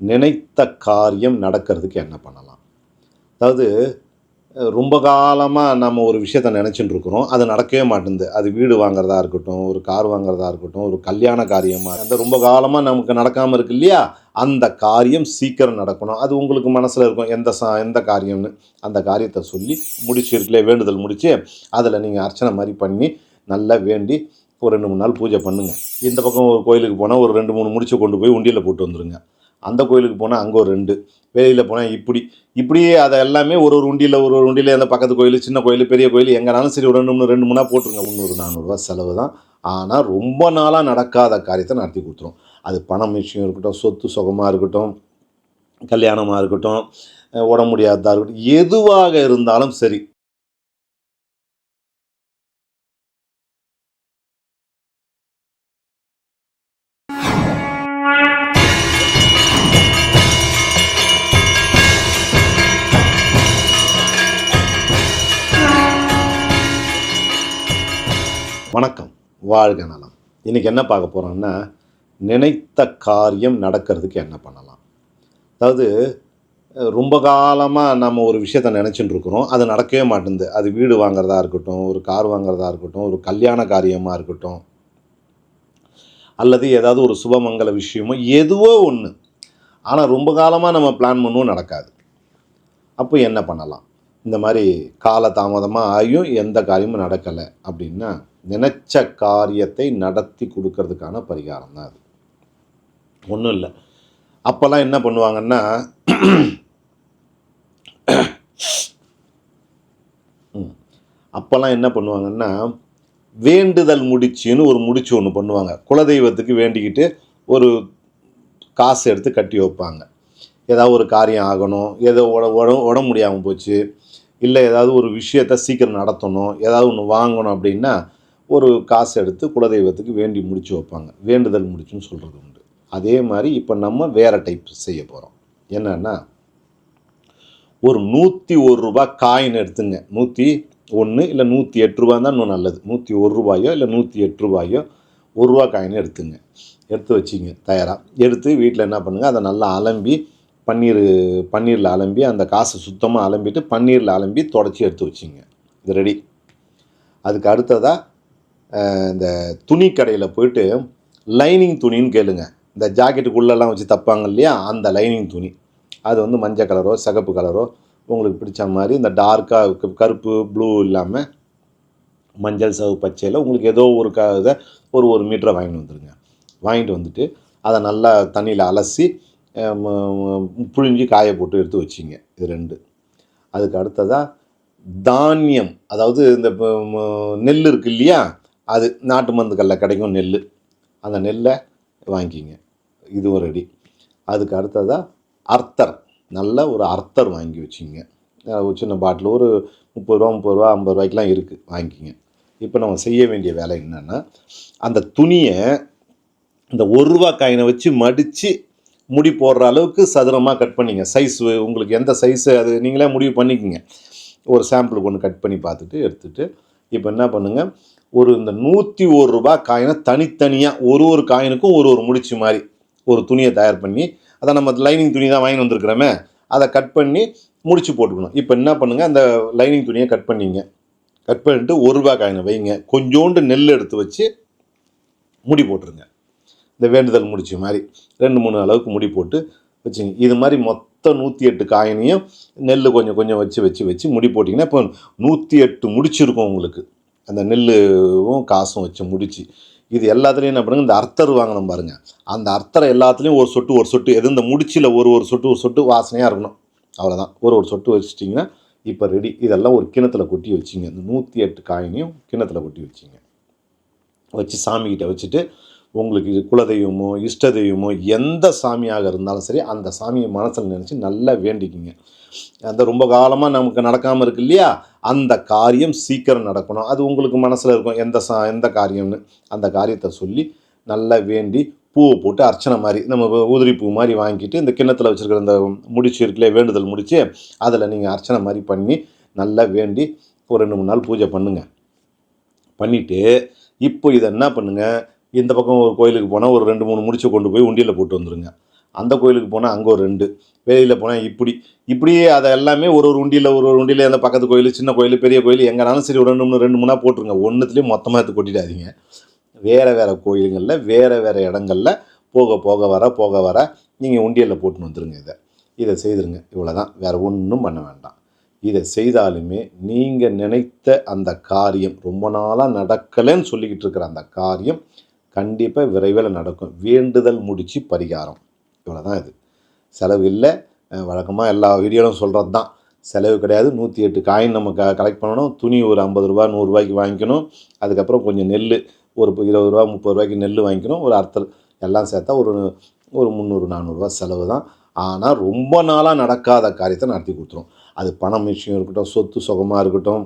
நினைத்த காரியம் நடக்கிறதுக்கு என்ன பண்ணலாம்? அதாவது ரொம்ப காலமாக நம்ம ஒரு விஷயத்த நினச்சிட்டு இருக்கிறோம். அது நடக்கவே மாட்டேங்குது. அது வீடு வாங்குறதா இருக்கட்டும் ஒரு கார் வாங்குறதா இருக்கட்டும் ஒரு கல்யாண காரியமாக அந்த ரொம்ப காலமாக நமக்கு நடக்காமல் இருக்கு இல்லையா? அந்த காரியம் சீக்கிரம் நடக்கணும். அது உங்களுக்கு மனசில் இருக்கும். எந்த சா எந்த காரியம்னு. அந்த காரியத்தை சொல்லி முடிச்சிருக்கலே வேண்டுதல் முடித்து அதில் நீங்கள் அர்ச்சனை மாதிரி பண்ணி நல்லா வேண்டி ஒரு ரெண்டு மூணு நாள் பூஜை பண்ணுங்கள் இந்த பக்கம் ஒரு கோயிலுக்கு போனால் ஒரு ரெண்டு மூணு முடிச்சு கொண்டு போய் உண்டியில் போட்டு வந்துடுங்க அந்த கோயிலுக்கு போனால் அங்கே ஒரு ரெண்டு வெளியில் போனால் இப்படி. இப்படியே அதை எல்லாமே ஒரு ஒரு உண்டியில் ஒரு ஒரு உண்டியில் அந்த பக்கத்து கோயில் சின்ன கோயில் பெரிய கோயில் எங்கேனாலும் சரி ஒரு ரெண்டு மூணு ரெண்டு மூணா போட்டுருங்க. முந்நூறு நானூறுரூவா செலவு தான் ஆனால் ரொம்ப நாளாக நடக்காத காரியத்தை நடத்தி கொடுத்துரும். அது பணம் விஷயம் இருக்கட்டும் சொத்து சுகமாக இருக்கட்டும் கல்யாணமாக இருக்கட்டும் உடம்பு முடியாததாக இருக்கட்டும் எதுவாக இருந்தாலும் சரி வணக்கம். வாழ்க நலம். இன்றைக்கி என்ன பார்க்க போகிறோம்னா நினைத்த காரியம் நடக்கிறதுக்கு என்ன பண்ணலாம்? அதாவது ரொம்ப காலமாக நம்ம ஒரு விஷயத்த நினச்சிட்டு இருக்கிறோம். அது நடக்கவே மாட்டேங்குது. அது வீடு வாங்குறதா இருக்கட்டும் ஒரு கார் வாங்குறதா இருக்கட்டும் ஒரு கல்யாண காரியமாக இருக்கட்டும் அல்லது ஏதாவது ஒரு சுபமங்கல விஷயமோ எதுவோ ஒன்று ஆனால் ரொம்ப காலமாக நம்ம பிளான் பண்ணுவோம் நடக்காது. அப்போ என்ன பண்ணலாம்? இந்த மாதிரி கால தாமதமாக ஆகியும் எந்த காரியமும் நடக்கலை அப்படின்னா நினச்ச காரியத்தை நடத்தி கொடுக்கறதுக்கான பரிகாரம் தான் அது. ஒன்றும் இல்லை. அப்போல்லாம் என்ன பண்ணுவாங்கன்னா அப்போல்லாம் என்ன பண்ணுவாங்கன்னா வேண்டுதல் முடிச்சுன்னு ஒரு முடிச்சு ஒன்று பண்ணுவாங்க. குலதெய்வத்துக்கு வேண்டிக்கிட்டு ஒரு காசு எடுத்து கட்டி வைப்பாங்க. ஏதாவது ஒரு காரியம் ஆகணும் ஏதோ உட உட- உடம்பு முடியாமல் போச்சு இல்லை ஏதாவது ஒரு விஷயத்த சீக்கிரம் நடத்தணும் ஏதாவது ஒன்று வாங்கணும் அப்படின்னா ஒரு காசு எடுத்து குலதெய்வத்துக்கு வேண்டி முடிச்சு வைப்பாங்க. வேண்டுதல் முடிச்சுன்னு சொல்கிறது உண்டு. அதே மாதிரி இப்போ நம்ம வேறு டைப் செய்ய போகிறோம் என்னென்னா ஒரு நூற்றி ஒரு ரூபாய் காயின் எடுத்துங்க. நூற்றி ஒன்று இல்லை நூற்றி எட்டு ரூபாய் தான் இன்னும் நல்லது. நூற்றி ஒரு ரூபாயோ இல்லை நூற்றி எட்டு ரூபாயோ ஒரு ரூபா காயின் எடுத்துங்க. எடுத்து வச்சிங்க தயாராக எடுத்து வீட்டில் என்ன பண்ணுங்கள் அதை நல்லா அலம்பி பன்னீர் பன்னீரில் அலம்பி அந்த காசை சுத்தமாக அலம்பிட்டு பன்னீரில் அலம்பி தொடச்சி எடுத்து வச்சிங்க. இது ரெடி அதுக்கு அடுத்ததாக இந்த துணி கடையில் போயிட்டு லைனிங் துணின்னு கேளுங்க. இந்த ஜாக்கெட்டுக்குள்ளெல்லாம் வச்சு தப்பாங்க இல்லையா? அந்த லைனிங் துணி. அது வந்து மஞ்சள் கலரோ சிகப்பு கலரோ உங்களுக்கு பிடிச்ச மாதிரி இந்த டார்க்காக கருப்பு ப்ளூ இல்லாமல் மஞ்சள் சவு பச்சையில் உங்களுக்கு ஏதோ ஒரு க இதை ஒரு ஒரு மீட்டரை வாங்கிட்டு வந்துடுங்க வாங்கிட்டு வந்துட்டு அதை நல்லா தண்ணியில் அலசி புழிஞ்சு காய போட்டு எடுத்து வச்சிங்க இது ரெண்டு. அதுக்கு அடுத்ததாக தானியம். அதாவது இந்த நெல் இருக்கு இல்லையா? அது நாட்டு மருந்து கல்ல கிடைக்கும் நெல் அந்த நெல்லை வாங்கிக்கிங்க இதுவும் ரெடி. அதுக்கு அடுத்ததாக அர்த்தர். நல்ல ஒரு அர்த்தர் வாங்கி வச்சிங்க. ஒரு சின்ன பாட்டில் ஒரு முப்பது ரூபா முப்பது ரூபா ஐம்பது ரூபாய்க்கெலாம் இருக்குது வாங்கிக்கிங்க இப்போ நம்ம செய்ய வேண்டிய வேலை என்னென்னா அந்த துணியை இந்த ஒரு ரூபா காயினை வச்சு மடித்து முடி போடுற அளவுக்கு சதுரமாக கட் பண்ணிங்க. சைஸ் உங்களுக்கு எந்த சைஸு அது நீங்களே முடிவு பண்ணிக்கோங்க. ஒரு சாம்பிளுக்கு ஒன்று கட் பண்ணி பார்த்துட்டு எடுத்துகிட்டு இப்போ என்ன பண்ணுங்கள் ஒரு இந்த நூற்றி ஒரு ரூபா காயினை தனித்தனியாக ஒரு ஒரு காயினுக்கும் ஒரு ஒரு முடிச்சு மாதிரி ஒரு துணியை தயார் பண்ணி அதை நம்ம லைனிங் துணி தான் வாங்கி வந்திருக்கிறோமே அதை கட் பண்ணி முடிச்சு போட்டுக்கணும். இப்போ என்ன பண்ணுங்கள் அந்த லைனிங் துணியை கட் பண்ணிங்க. கட் பண்ணிட்டு ஒரு ரூபா காயினை வைங்க. கொஞ்சோண்டு நெல் எடுத்து வச்சு முடி போட்டுருங்க. இந்த வேண்டுதல் முடிச்ச மாதிரி ரெண்டு மூணு அளவுக்கு முடி போட்டு வச்சுங்க. இது மாதிரி மொத்தம் நூற்றி எட்டு காயினையும் நெல் கொஞ்சம் கொஞ்சம் வச்சு வச்சு வச்சு முடி போட்டிங்கன்னா இப்போ நூற்றி எட்டு முடிச்சிருக்கும் உங்களுக்கு. அந்த நெல்லும் காசும் வச்சு முடிச்சு. இது எல்லாத்துலேயும் என்ன பண்ணுங்க இந்த அர்த்தர் வாங்கணும் பாருங்கள் அந்த அர்த்தரை எல்லாத்துலேயும் ஒரு சொட்டு ஒரு சொட்டு எது இந்த முடிச்சில் ஒரு ஒரு சொட்டு ஒரு சொட்டு வாசனையாக இருக்கணும். அவ்வளோதான் ஒரு ஒரு சொட்டு வச்சுட்டிங்கன்னா இப்போ ரெடி இதெல்லாம் ஒரு கிணத்துல கொட்டி வச்சிங்க. இந்த நூற்றி எட்டு காயினையும் கிணத்துல கொட்டி வச்சிங்க. வச்சு சாமிக்கிட்ட வச்சுட்டு உங்களுக்கு இது குலதெய்வமோ இஷ்ட தெய்வமோ எந்த சாமியாக இருந்தாலும் சரி அந்த சாமியை மனசில் நினச்சி நல்லா வேண்டிக்கிங்க. அந்த ரொம்ப காலமாக நமக்கு நடக்காமல் இருக்கு இல்லையா? அந்த காரியம் சீக்கிரம் நடக்கணும். அது உங்களுக்கு மனசில் இருக்கும். எந்த சா எந்த காரியம்னு. அந்த காரியத்தை சொல்லி நல்லா வேண்டி பூவை போட்டு அர்ச்சனை மாதிரி நம்ம உதிரி பூ மாதிரி வாங்கிட்டு இந்த கிண்ணத்தில் வச்சுருக்கிற இந்த முடிச்சு இருக்கலையே வேண்டுதல் முடித்து அதில் நீங்கள் அர்ச்சனை மாதிரி பண்ணி நல்லா வேண்டி ஒரு ரெண்டு மூணு நாள் பூஜை பண்ணுங்கள் பண்ணிவிட்டு இப்போ இதை என்ன பண்ணுங்கள் இந்த பக்கம் ஒரு கோயிலுக்கு போனால் ஒரு ரெண்டு மூணு முடிச்சு கொண்டு போய் உண்டியில் போட்டு வந்துடுங்க அந்த கோயிலுக்கு போனால் அங்கே ஒரு ரெண்டு வெளியில் போனால் இப்படி. இப்படியே அதை எல்லாமே ஒரு ஒரு உண்டியில் ஒரு ஒரு உண்டியில் அந்த பக்கத்து கோயில் சின்ன கோயில் பெரிய கோயில் எங்கேனாலும் சரி ஒரு ரெண்டு மூணு ரெண்டு மூணாக போட்டுருங்க. ஒன்றுத்துலேயும் மொத்தமாக எடுத்து கொட்டிடாதீங்க. வேறு வேறு கோயிலுங்களில் வேறு வேறு இடங்களில் போக போக வர போக வர நீங்கள் உண்டியலில் போட்டுன்னு வந்துடுங்க இதை. இதை செய்திருங்க. இவ்வளோ தான் வேறு ஒன்றும் பண்ண வேண்டாம். இதை செய்தாலுமே நீங்கள் நினைத்த அந்த காரியம் ரொம்ப நாளாக நடக்கலைன்னு சொல்லிக்கிட்டு இருக்கிற அந்த காரியம் கண்டிப்பாக விரைவில் நடக்கும். வேண்டுதல் முடிச்சு பரிகாரம். இவ்வளோ தான் இது. செலவு இல்லை. வழக்கமாக எல்லா வீடியோலும் சொல்கிறது தான் செலவு கிடையாது. நூற்றி எட்டு காயின் நம்ம க கலெக்ட் பண்ணணும். துணி ஒரு ஐம்பது ரூபா நூறுரூவாய்க்கு வாங்கிக்கணும். அதுக்கப்புறம் கொஞ்சம் நெல் ஒரு இருபது ரூபா முப்பது ரூபாய்க்கு நெல் வாங்கிக்கணும். ஒரு அர்த்தர் எல்லாம் சேர்த்தா ஒரு ஒரு முந்நூறு நானூறுரூவா செலவு தான். ஆனால் ரொம்ப நாளாக நடக்காத காரியத்தை நடத்தி கொடுத்துரும். அது பணம் விஷயம் இருக்கட்டும் சொத்து சுகமாக இருக்கட்டும்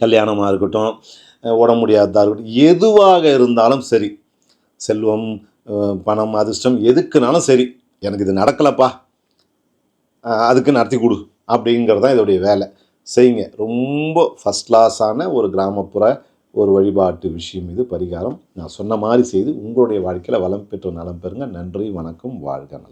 கல்யாணமாக இருக்கட்டும் உடம்பு முடியாததாக இருக்கட்டும் எதுவாக இருந்தாலும் சரி செல்வம் பணம் அதிர்ஷ்டம் எதுக்குனாலும் சரி எனக்கு இது நடக்கலப்பா அதுக்கு நடத்தி கொடு அப்படிங்கிறது தான் இதோடைய வேலை. செய்யுங்க. ரொம்ப ஃபஸ்ட் கிளாஸான ஒரு கிராமப்புற ஒரு வழிபாட்டு விஷயம் இது பரிகாரம். நான் சொன்ன மாதிரி செய்து உங்களுடைய வாழ்க்கையில் வளம் பெற்று நலம் பெறுங்க. நன்றி வணக்கம் வாழ்க நலம்.